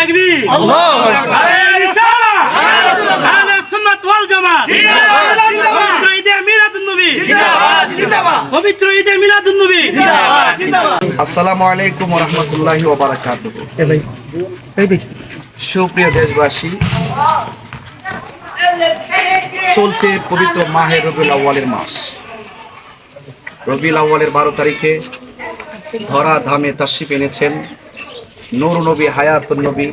তাকবীর। নারায়ে রিসালাত আহলে সুন্নাত ওয়াল জামাত। পবিত্র ঈদে মিলাদুন নবী। পবিত্র ঈদে মিলাদুন নবী। আসসালামু আলাইকুম রহমতুল্লাহি ওবারাকাত সুপ্রিয় দেশবাসী চলছে পবিত্র মাহে রবিউল আউ্বালের মাস। রবিউল আউ্বালের বারো তারিখে ধরা ধামে তাশরিফ এনেছেন নূর নবী, হায়াতুন নবী,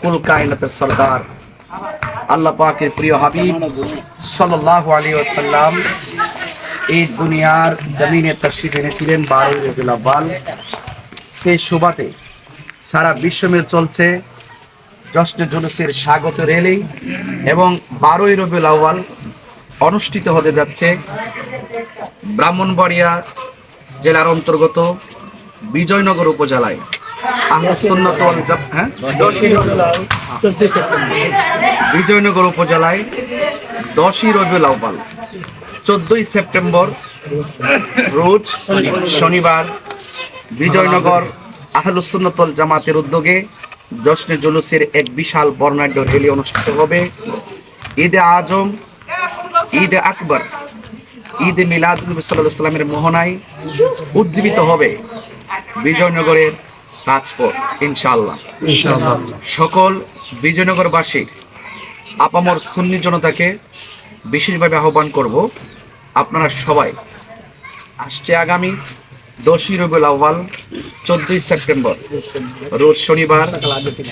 কুল কায়নাতের সরদার, আল্লাহ পাকের প্রিয় হাবিব সাল্লাল্লাহু আলাইহি ওয়াসাল্লাম এই দুনিয়ার জমিনে তশরিফ এনেছিলেন বারোই রবিউল সেই সুবাতে সারা বিশ্বমের চলছে জশ্নে জুলুসের স্বাগত রেলি এবং বারোই রবিউল আউ্বাল অনুষ্ঠিত হতে যাচ্ছে ব্রাহ্মণবাড়িয়া জেলার অন্তর্গত বিজয়নগর উপজেলায়। হ্যাঁ? বিজয়নগর উপজেলায় দশই রবিউল আউ্বাল চোদ্দই সেপ্টেম্বর রোজ শনিবার বিজয়নগর আহলুসুন্নতল জামাতের উদ্যোগে জশ্নে জুলুসের এক বিশাল বর্ণাঢ্য র্যালি অনুষ্ঠিত হবে। ঈদে আজম ঈদে আকবর ঈদে মিলাদ নবী সাল্লাহ সাল্লামের মোহনায় উজ্জীবিত হবে বিজয়নগরের রাজপথ ইনশাআল্লাহ। সকল বিজয়নগরবাসী আপামর সুন্নি জনতাকে বিশেষভাবে আহ্বান করব আপনারা সবাই আসছে আগামী দশই রবিউল আউ্বাল চোদ্দই সেপ্টেম্বর রোজ শনিবার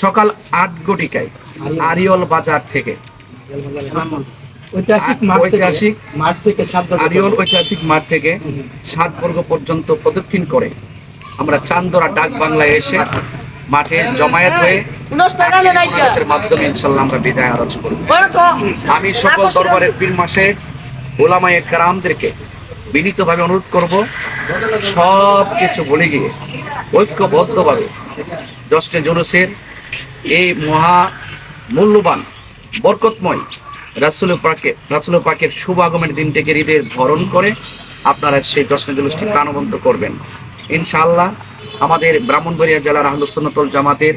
সকাল আট ঘটিকায় আরিয়ল বাজার থেকে। আরিয়ল ঐতিহাসিক মাঠ থেকে সাত বর্গ পর্যন্ত প্রদক্ষিণ করে আমরা চান্দরা ডাক বাংলায় এসে মাঠে জমায়েত হয়ে মাধ্যমে ইনশাল্লাহ আমরা বিদায় আরজ করব। আমি সকল দরবারের পীর মাসে ওলামায়ে কারামদেরকে বিনীতভাবে অনুরোধ করব, সব কিছু বলে গিয়ে, ঐক্যবদ্ধভাবে জষ্টে জুলুসের এই মহা মূল্যবান, বরকতময় রাসুল পাকের রাসুল পাকের শুভ আগমনের দিনটিকে হৃদয়ের ভরণ করে আপনারা সেই জশ্নে জুলুসটি প্রাণবন্ত করবেন। ইনশাআল্লাহ আমাদের ব্রাহ্মণবাড়িয়া জেলার আহলুসন্নতল জামাতের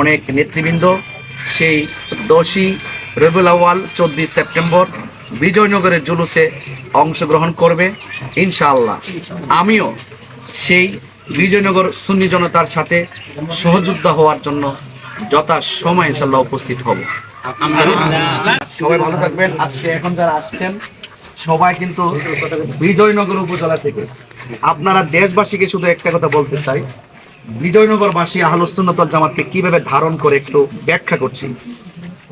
অনেক নেতৃবৃন্দ সেই দশই রবিউল আউয়াল চোদ্দই সেপ্টেম্বর বিজয়নগরের জুলুসে অংশগ্রহণ করবে ইনশাআল্লাহ। আমিও সেই বিজয়নগর সুন্নি জনতার সাথে সহযোদ্ধা হওয়ার জন্য যথা সময় ইনশাল্লাহ উপস্থিত হব। সবাই ভালো থাকবেন। আজকে এখন যারা আসছেন সবাই কিন্তু বিজয়নগর উপজেলা থেকে। আপনারা দেশবাসীকে শুধু একটা কথা বলতে চাই। বিজয়নগরবাসী আহলুসুন্নতল জামাতকে কীভাবে ধারণ করে একটু ব্যাখ্যা করছি।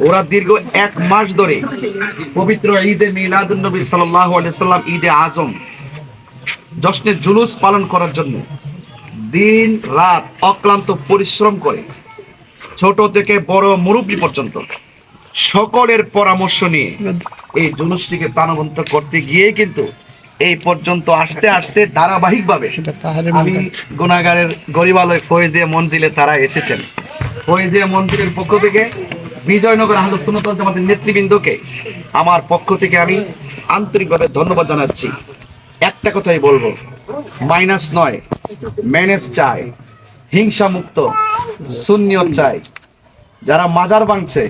ওরা দীর্ঘ এক মাস ধরে পবিত্র ঈদে মিলাদুন নবী আলাইহি সাল্লাম ঈদে আজম জশ্নের জুলুস পালন করার জন্য দিন রাত অক্লান্ত পরিশ্রম করে, ছোট থেকে বড় মুরব্বী পর্যন্ত সকলের পরামর্শ নিয়ে এই জুলুসটিকে প্রাণবন্ত করতে গিয়ে কিন্তু এই পর্যন্ত আসতে আসতে ধারাবাহিকভাবে আমি গুণাগারের গরিবালয় ফয়েজিয়া মঞ্জিলে তারা এসেছেন। ফয়েজিয়া মঞ্জিলের পক্ষ থেকে বিজয়নগর আহলুসুন্নতল জামাতের নেতৃবৃন্দকে আমার পক্ষ থেকে আমি আন্তরিকভাবে ধন্যবাদ জানাচ্ছি। একটা কথাই বলব মাইনাস নয় ম্যানেজ চাই হিংসা মুক্ত শূন্যত চাই। যারা মাজার ভাঙছে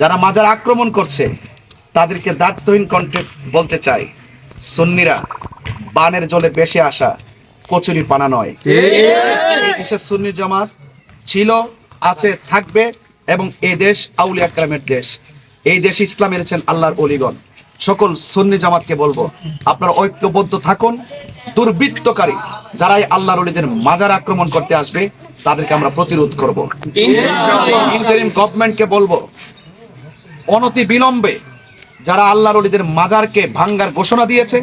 যারা মাজার আক্রমণ করছে তাদেরকে দায়িত্বহীন কণ্ঠে বলতে চাই সুন্নিরা বানের জলে বেশি আসা কচুরি পানা নয়। দেশের সুন্নি জামাত ছিল আছে থাকবে এবং এই দেশ আউলিয়া আকরামের দেশ। এই দেশ ইসলাম এনেছেন আল্লাহর অলিগণ। সকল সুন্নি জামাতকে বলব আপনারা ঐক্যবদ্ধ থাকুন দুর্বৃত্তকারী যারাই আল্লাহর অলিদের মাজার আক্রমণ করতে আসবে তাদেরকে আমরা প্রতিরোধ করব। ইন্টারিম গভর্নমেন্টকে বলব অনতি বিলম্বে যারা আল্লাহর অলিদের মাজারকে ভাঙ্গার ঘোষণা দিয়েছে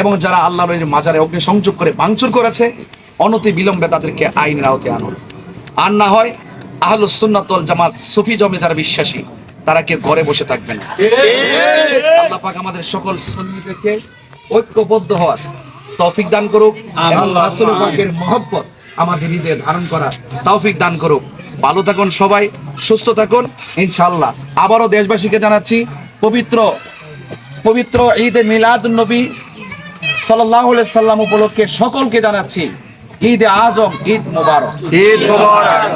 এবং যারা আল্লাহ অলিদের মাজারে অগ্নিসংযোগ করে ভাঙচুর করেছে অনতি বিলম্বে তাদেরকে আইনের আওতে আনুন। আর না হয় আহলুস সুন্নাতল জামাত সুফি জমিদার বিশ্বাসী তারা কেউ ঘরে বসে থাকবেন? আল্লাহ পাক আমাদের সকল সুন্নিদেরকে ঐক্যবদ্ধ হওয়ার তৌফিক দান করুক এবং রাসূল পাকের মহব্বত আমাদের হৃদয়ে ধারণ করার তৌফিক দান করুক। ভালো থাকুন সবাই, সুস্থ থাকুন ইনশাল্লাহ আবারও দেশবাসীকে জানাচ্ছি, পবিত্র পবিত্র ঈদ এ মিলাদ নবী সাল্লাহ সাল্লাম উপলক্ষে সকলকে জানাচ্ছি, ঈদ আজম, ঈদ মোবারক। ঈদ মোবারক।